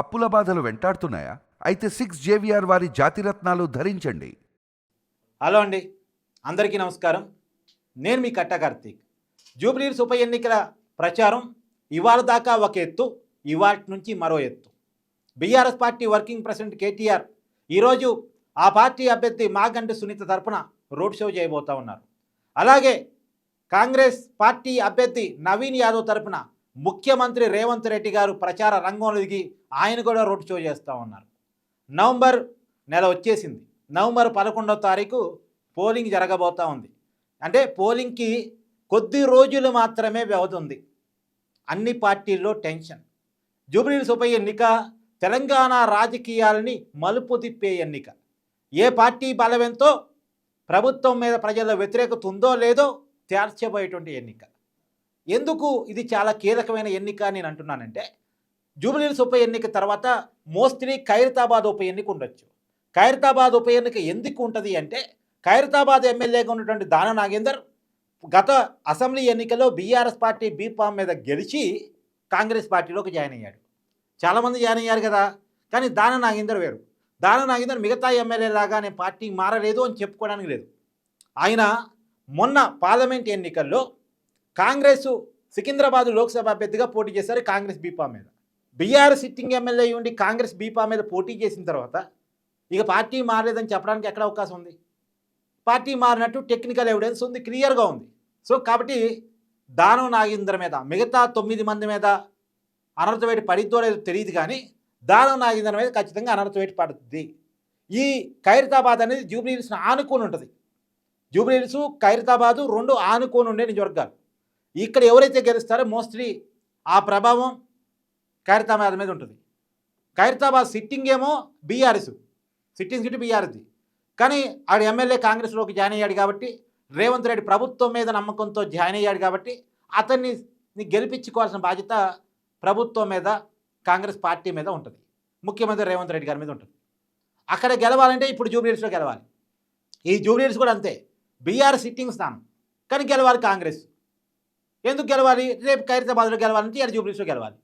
అప్పుల బాధలు వెంటాడుతున్నాయా? అయితే సిక్స్ జేవిఆర్ వారి జాతిరత్నాలు ధరించండి. హలో అండి. అందరికీ నమస్కారం. నేను మీ కట్ట కార్తీక్. జూబ్లీస్ ఉప ఎన్నికల ప్రచారం ఇవాళ దాకా ఒక ఎత్తు ఇవాళ నుంచి మరో ఎత్తు. BRS party working president KTR ఈరోజు ఆ పార్టీ అభ్యర్థి మాగంటి సునీత తరపున రోడ్ షో చేయబోతా ఉన్నారు. అలాగే కాంగ్రెస్ పార్టీ అభ్యర్థి నవీన్ యాదవ్ తరపున ముఖ్యమంత్రి రేవంత్ రెడ్డి గారు ప్రచార రంగంలో దిగి ఆయన కూడా రోడ్ షో చేస్తూ ఉన్నారు. నవంబర్ నెల వచ్చేసింది. నవంబర్ పదకొండవ తారీఖు పోలింగ్ జరగబోతా ఉంది. అంటే పోలింగ్కి కొద్ది రోజులు మాత్రమే వ్యవధి ఉంది. అన్ని పార్టీల్లో టెన్షన్. జూబ్లీహిల్స్ ఉప ఎన్నిక తెలంగాణ రాజకీయాలని మలుపు తిప్పే ఎన్నిక. ఏ పార్టీ బలమెంతో ప్రభుత్వం మీద ప్రజల్లో వ్యతిరేకత ఉందో లేదో తేల్చబోయేటువంటి ఎన్నిక. ఎందుకు ఇది చాలా కీలకమైన ఎన్నిక అని నేను అంటున్నానంటే జూబ్లీహిల్స్ ఉప ఎన్నిక తర్వాత మోస్ట్లీ ఖైరతాబాద్ ఉప ఎన్నిక ఉండొచ్చు. ఖైరతాబాద్ ఉప ఎన్నిక ఎందుకు ఉంటుంది అంటే ఖైరతాబాద్ ఎమ్మెల్యేగా ఉన్నటువంటి దాన నాగేందర్ గత అసెంబ్లీ ఎన్నికల్లో బీఆర్ఎస్ పార్టీ బీఫామ్ మీద గెలిచి కాంగ్రెస్ పార్టీలోకి జాయిన్ అయ్యాడు. చాలామంది జాయిన్ అయ్యారు కదా కానీ దాన నాగేందర్ వేరు. దాన నాగేందర్ మిగతా ఎమ్మెల్యేలాగా నేను పార్టీ మారలేదు అని చెప్పుకోవడానికి లేదు. ఆయన మొన్న పార్లమెంట్ ఎన్నికల్లో కాంగ్రెస్ సికింద్రాబాద్ లోక్సభ అభ్యర్థిగా పోటీ చేశారు కాంగ్రెస్ బీపా మీద. బీఆర్ సిట్టింగ్ ఎమ్మెల్యే ఉండి కాంగ్రెస్ బీపా మీద పోటీ చేసిన తర్వాత ఇక పార్టీ మారలేదని చెప్పడానికి ఎక్కడ అవకాశం ఉంది? పార్టీ మారినట్టు టెక్నికల్ ఎవిడెన్స్ ఉంది క్లియర్గా ఉంది. సో కాబట్టి దానం నాగేంద్ర మీద మిగతా తొమ్మిది మంది మీద అనర్థవేటి పడిద్దో లేదో తెలియదు కానీ దానం నాగేంద్ర మీద ఖచ్చితంగా అనర్థవేటి పడుతుంది ఈ ఖైరతాబాద్ అనేది జూబ్లీహిల్స్ని ఆనుకొని ఉంటుంది జూబ్లీహిల్స్ ఖైరతాబాదు రెండు ఆనుకొని ఉండే నిజవర్గాలు ఇక్కడ ఎవరైతే గెలుస్తారో మోస్ట్లీ ఆ ప్రభావం ఖైరతాబాద్ మీద ఉంటుంది. ఖైరతాబాద్ సిట్టింగ్ ఏమో బీఆర్ఎస్ సిట్టింగ్ సీటు బీఆర్ఎస్ది. కానీ ఆడు ఎమ్మెల్యే కాంగ్రెస్లోకి జాయిన్ అయ్యాడు కాబట్టి రేవంత్ రెడ్డి ప్రభుత్వం మీద నమ్మకంతో జాయిన్ అయ్యాడు కాబట్టి అతన్ని గెలిపించుకోవాల్సిన బాధ్యత ప్రభుత్వం మీద కాంగ్రెస్ పార్టీ మీద ఉంటుంది. ముఖ్యమంత్రి రేవంత్ రెడ్డి గారి మీద ఉంటుంది. అక్కడ గెలవాలంటే ఇప్పుడు జూబ్లీహిల్స్లో గెలవాలి. ఈ జూబ్లీహిల్స్ కూడా అంతే. బీఆర్ సిట్టింగ్ స్థానం. కానీ గెలవాలి కాంగ్రెస్. ఎందుకు గెలవాలి? రేపు ఖైరతాబాద్లో గెలవాలంటే ఎడ జూబ్లీస్లో గెలవాలి.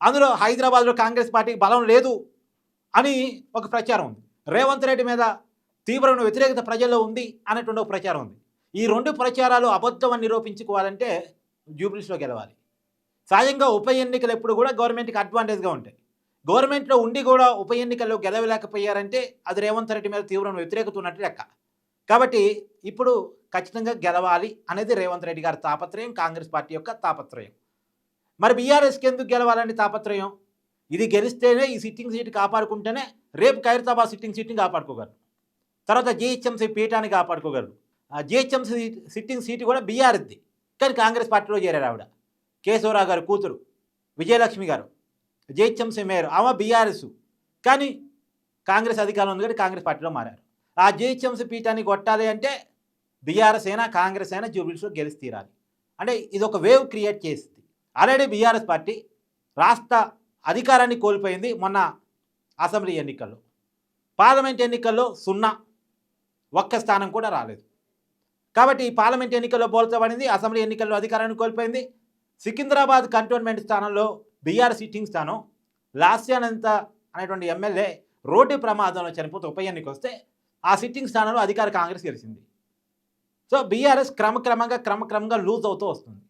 అందులో హైదరాబాద్లో కాంగ్రెస్ పార్టీకి బలం లేదు అని ఒక ప్రచారం ఉంది. రేవంత్ రెడ్డి మీద తీవ్రమైన వ్యతిరేకత ప్రజల్లో ఉంది అనేటువంటి ఒక ప్రచారం ఉంది. ఈ రెండు ప్రచారాలు అబద్ధమని నిరూపించుకోవాలంటే జూబ్లీస్లో గెలవాలి. సహజంగా ఉప ఎన్నికలు ఎప్పుడు కూడా గవర్నమెంట్కి అడ్వాంటేజ్గా ఉంటాయి. గవర్నమెంట్లో ఉండి కూడా ఉప ఎన్నికల్లో గెలవలేకపోయారంటే అది రేవంత్ రెడ్డి మీద తీవ్రమైన వ్యతిరేకత ఉన్నట్టు లెక్క. కాబట్టి ఇప్పుడు ఖచ్చితంగా గెలవాలి అనేది రేవంత్ రెడ్డి గారి తాపత్రయం కాంగ్రెస్ పార్టీ యొక్క తాపత్రయం. మరి బీఆర్ఎస్కి ఎందుకు గెలవాలని తాపత్రయం? ఇది గెలిస్తేనే ఈ సిట్టింగ్ సీట్ కాపాడుకుంటేనే రేపు ఖైరతాబాద్ సిట్టింగ్ సీట్ని కాపాడుకోగలరు. తర్వాత జిహెచ్ఎంసీ పీఠాన్ని కాపాడుకోగలరు. ఆ జిహెచ్ఎంసీ సిట్టింగ్ సీటు కూడా బీఆర్ఎస్ది. కానీ కాంగ్రెస్ పార్టీలో చేరారు ఆవిడ. కేశవరావు గారు కూతురు విజయలక్ష్మి గారు జిహెచ్ఎంసీ మేయర్. ఆమె బీఆర్ఎస్. కానీ కాంగ్రెస్ అధికారం ఉంది కానీ కాంగ్రెస్ పార్టీలో మారారు. ఆ జిహెచ్ఎంసీ పీఠాన్ని కొట్టాలి అంటే బీఆర్ఎస్ అయినా కాంగ్రెస్ అయినా జూబ్లీస్లో గెలిచి తీరాలి అంటే ఇది ఒక వేవ్ క్రియేట్ చేస్తుంది ఆల్రెడీ బీఆర్ఎస్ పార్టీ రాష్ట్ర అధికారాన్ని కోల్పోయింది మొన్న అసెంబ్లీ ఎన్నికల్లో. పార్లమెంట్ ఎన్నికల్లో సున్నా ఒక్క స్థానం కూడా రాలేదు. కాబట్టి ఈ పార్లమెంట్ ఎన్నికల్లో పోల్చబడింది అసెంబ్లీ ఎన్నికల్లో అధికారాన్ని కోల్పోయింది. సికింద్రాబాద్ కంటోన్మెంట్ స్థానంలో బీఆర్ సిట్టింగ్ స్థానం లాస్యానంత అనేటువంటి ఎమ్మెల్యే రోడ్డు ప్రమాదంలో చనిపోతే ఉప ఎన్నిక వస్తే ఆ సిట్టింగ్ స్థానంలో అధికార కాంగ్రెస్ గెలిచింది. సో బీఆర్ఎస్ క్రమక్రమంగా క్రమక్రమంగా లూజ్ అవుతూ వస్తుంది.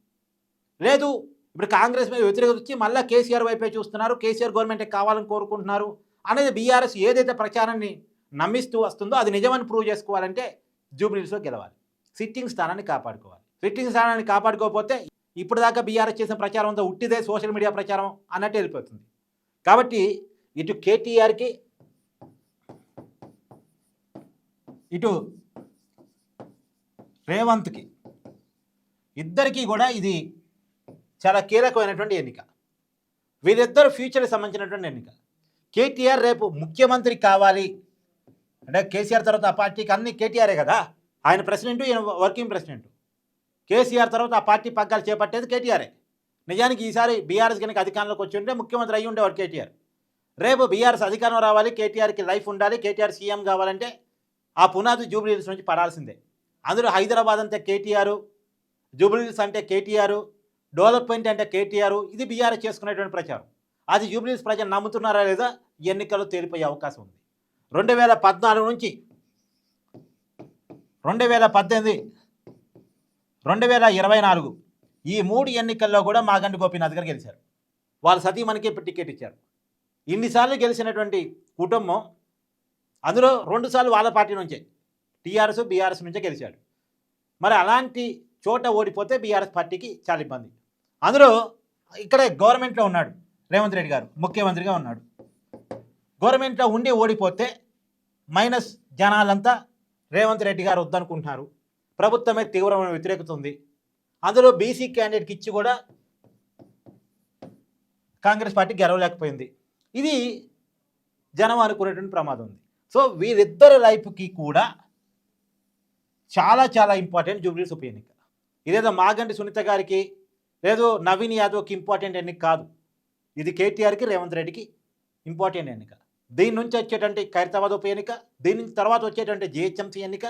లేదు ఇప్పుడు కాంగ్రెస్ మీద వ్యతిరేకత వచ్చి మళ్ళీ కేసీఆర్ వైపే చూస్తున్నారు కేసీఆర్ గవర్నమెంటే కావాలని కోరుకుంటున్నారు అనేది బీఆర్ఎస్ ఏదైతే ప్రచారాన్ని నమ్మిస్తూ వస్తుందో అది నిజమని ప్రూవ్ చేసుకోవాలంటే జూబ్లీస్లో గెలవాలి. సిట్టింగ్ స్థానాన్ని కాపాడుకోవాలి. సిట్టింగ్ స్థానాన్ని కాపాడుకోకపోతే ఇప్పుడు దాకా బీఆర్ఎస్ చేసిన ప్రచారం అంతా ఉట్టిదే సోషల్ మీడియా ప్రచారం అన్నట్టు వెళ్ళిపోతుంది. కాబట్టి ఇటు కేటీఆర్కి ఇటు రేవంత్కి. ఇద్దరికీ కూడా ఇది చాలా కీలకమైనటువంటి ఎన్నిక. వీరిద్దరు ఫ్యూచర్కి సంబంధించినటువంటి ఎన్నిక. కేటీఆర్ రేపు ముఖ్యమంత్రి కావాలి. అంటే కేసీఆర్ తర్వాత ఆ పార్టీకి అన్ని కేటీఆరే కదా? ఆయన ప్రెసిడెంట్ ఈయన వర్కింగ్ ప్రెసిడెంట్. కేసీఆర్ తర్వాత ఆ పార్టీ పగ్గాలు చేపట్టేది కేటీఆరే. నిజానికి ఈసారి బీఆర్ఎస్ కనుక అధికారంలోకి వచ్చి ఉంటే ముఖ్యమంత్రి అయ్యి ఉండేవాడు కేటీఆర్. రేపు బీఆర్ఎస్ అధికారం రావాలి కేటీఆర్కి లైఫ్ ఉండాలి కేటీఆర్ సీఎం కావాలంటే ఆ పునాది జూబ్లీహిల్స్ నుంచి పడాల్సిందే. అందులో హైదరాబాద్ అంతే కేటీఆర్ జూబ్లీహిల్స్ అంటే కేటీఆర్ డెవలప్మెంట్ అంటే కేటీఆర్ ఇది బీఆర్ఎస్ చేసుకునేటువంటి ప్రచారం. అది జూబ్లీహిల్స్ ప్రజలు నమ్ముతున్నారా లేదా ఎన్నికల్లో తేలిపోయే అవకాశం ఉంది. రెండు వేల పద్నాలుగు నుంచి రెండు వేల పద్దెనిమిది రెండు వేల ఇరవై నాలుగు ఈ మూడు ఎన్నికల్లో కూడా మాగంటి గోపీనాథ్ గారు గెలిచారు. వాళ్ళ సతీమణికి టికెట్ ఇచ్చారు. ఇన్నిసార్లు గెలిచినటువంటి కుటుంబం అందులో రెండుసార్లు వాళ్ళ పార్టీ నుంచే. టీఆర్ఎస్ బీఆర్ఎస్ నుంచే గెలిచాడు. మరి అలాంటి చోట ఓడిపోతే బీఆర్ఎస్ పార్టీకి చాలా ఇబ్బంది. అందులో ఇక్కడే గవర్నమెంట్లో ఉన్నాడు రేవంత్ రెడ్డి గారు ముఖ్యమంత్రిగా ఉన్నాడు. గవర్నమెంట్లో ఉండి ఓడిపోతే మైనస్ జనాలంతా రేవంత్ రెడ్డి గారు వద్దనుకుంటున్నారు. ప్రభుత్వమే తీవ్రమైన వ్యతిరేకత ఉంది అందులో బీసీ క్యాండిడేట్కి ఇచ్చి కూడా కాంగ్రెస్ పార్టీ గెలవలేకపోయింది. ఇది జనం అనుకునేటువంటి ప్రమాదం ఉంది. సో వీరిద్దరి లైఫ్కి కూడా చాలా చాలా ఇంపార్టెంట్ జూబ్లీస్ ఉప ఎన్నిక ఇదేదో మాగంటి సునీత గారికి లేదో నవీన్ యాదవ్కి ఇంపార్టెంట్ ఎన్నిక కాదు. ఇది కేటీఆర్కి రేవంత్ రెడ్డికి ఇంపార్టెంట్ ఎన్నిక. దీని నుంచి వచ్చేటువంటి ఖైరతాబాద్ ఉప ఎన్నిక దీని నుంచి తర్వాత వచ్చేటువంటి జిహెచ్ఎంసీ ఎన్నిక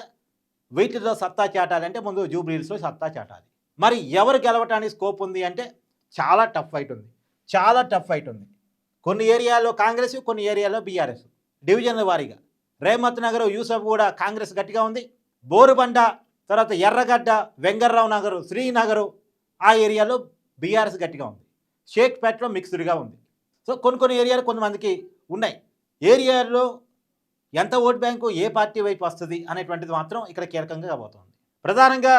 వీటిలో సత్తా చాటాలంటే ముందు జూబ్లీస్లో సత్తా చాటాలి. మరి ఎవరు గెలవటానికి స్కోప్ ఉంది అంటే చాలా టఫ్ ఫైట్ ఉంది. చాలా టఫ్ ఫైట్ ఉంది. కొన్ని ఏరియాలో కాంగ్రెస్ కొన్ని ఏరియాలో బీఆర్ఎస్. డివిజన్ల వారీగా. రేమత్ నగర్ యూసఫ్ కూడా కాంగ్రెస్ గట్టిగా ఉంది. బోరుబండ తర్వాత ఎర్రగడ్డ వెంగర్రావు నగరు శ్రీనగరు ఆ ఏరియాలో బీఆర్ఎస్ గట్టిగా ఉంది. షేక్పేటలో మిక్స్డ్గా ఉంది. సో కొన్ని కొన్ని ఏరియాలు కొంతమందికి ఉన్నాయి. ఏరియాలో ఎంత ఓట్ బ్యాంకు ఏ పార్టీ వైపు వస్తుంది అనేటువంటిది మాత్రం ఇక్కడ కీలకంగా కాబోతోంది. ప్రధానంగా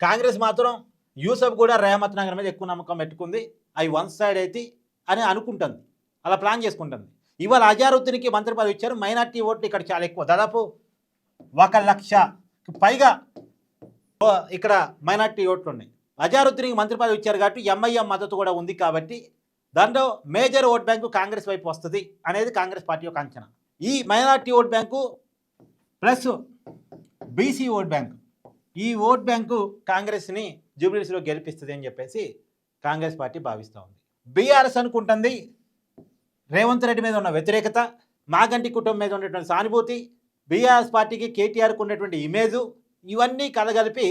కాంగ్రెస్ మాత్రం యూసఫ్ కూడా రేమత్ నగర్ మీద ఎక్కువ నమ్మకం పెట్టుకుంది. అవి వన్ సైడ్ అయితే అని అనుకుంటుంది. అలా ప్లాన్ చేసుకుంటుంది. ఇవాళ అజారుద్దీన్కి మంత్రి పదవి ఇచ్చారు. మైనార్టీ ఓట్లు ఇక్కడ చాలా ఎక్కువ. దాదాపు ఒక లక్ష పైగా ఓ, ఇక్కడ మైనార్టీ ఓట్లు ఉన్నాయి అజారుద్దీన్కి మంత్రి పదవి ఇచ్చారు కాబట్టి ఎంఐఎం మద్దతు కూడా ఉంది కాబట్టి దాంట్లో మేజర్ ఓట్ బ్యాంకు కాంగ్రెస్ వైపు వస్తుంది అనేది కాంగ్రెస్ పార్టీ యొక్క అంచనా. ఈ minority vote bank plus BC vote bank. ఈ ఓట్ బ్యాంకు కాంగ్రెస్ని జూబ్లీస్లో గెలిపిస్తుంది అని చెప్పేసి కాంగ్రెస్ పార్టీ భావిస్తూ ఉంది. బీఆర్ఎస్ అనుకుంటుంది రేవంత్ రెడ్డి మీద ఉన్న వ్యతిరేకత మాగంటి కుటుంబం మీద ఉన్నటువంటి సానుభూతి బీఆర్ఎస్ పార్టీకి కేటీఆర్కు ఉన్నటువంటి ఇమేజు ఇవన్నీ కలగలిపి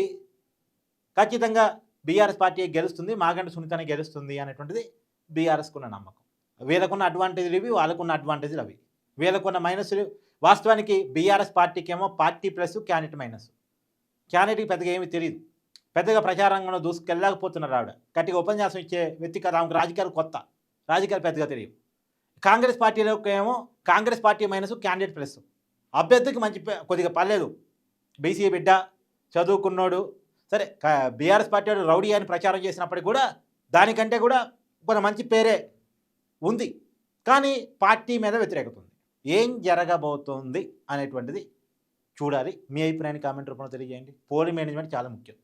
ఖచ్చితంగా బీఆర్ఎస్ పార్టీ గెలుస్తుంది మాగంటి సునీతనే గెలుస్తుంది అనేటువంటిది బీఆర్ఎస్కున్న నమ్మకం. వీళ్ళకున్న అడ్వాంటేజ్లు ఇవి వాళ్ళకున్న అడ్వాంటేజ్లు అవి వీళ్ళకున్న మైనస్లు వాస్తవానికి బీఆర్ఎస్ పార్టీకి ఏమో పార్టీ ప్లస్ క్యాండిడేట్ మైనస్ క్యాండిడేట్కి పెద్దగా ఏమీ తెలియదు పెద్దగా ప్రచారంగంలో దూసుకెళ్ళకపోతున్నారు ఆవిడ. గట్టిగా ఉపన్యాసం ఇచ్చే వ్యక్తి కదా ఆమెకు రాజకీయాలు కొత్త. రాజకీయాలు పెద్దగా తెలియదు కాంగ్రెస్ పార్టీలోకి ఏమో Congress party minus candidate plus. అభ్యర్థికి మంచి పే- కొద్దిగా పర్లేదు. బీసీ బిడ్డ చదువుకున్నోడు సరే బీఆర్ఎస్ పార్టీ వాడు రౌడీ అని ప్రచారం చేసినప్పటికీ కూడా దానికంటే కూడా కొంత మంచి పేరే ఉంది. కానీ పార్టీ మీద వ్యతిరేకత ఉంది. ఏం జరగబోతోంది అనేటువంటిది చూడాలి. మీ అభిప్రాయాన్ని కామెంట్ రూపంలో తెలియజేయండి. పోలింగ్ మేనేజ్మెంట్ చాలా ముఖ్యం.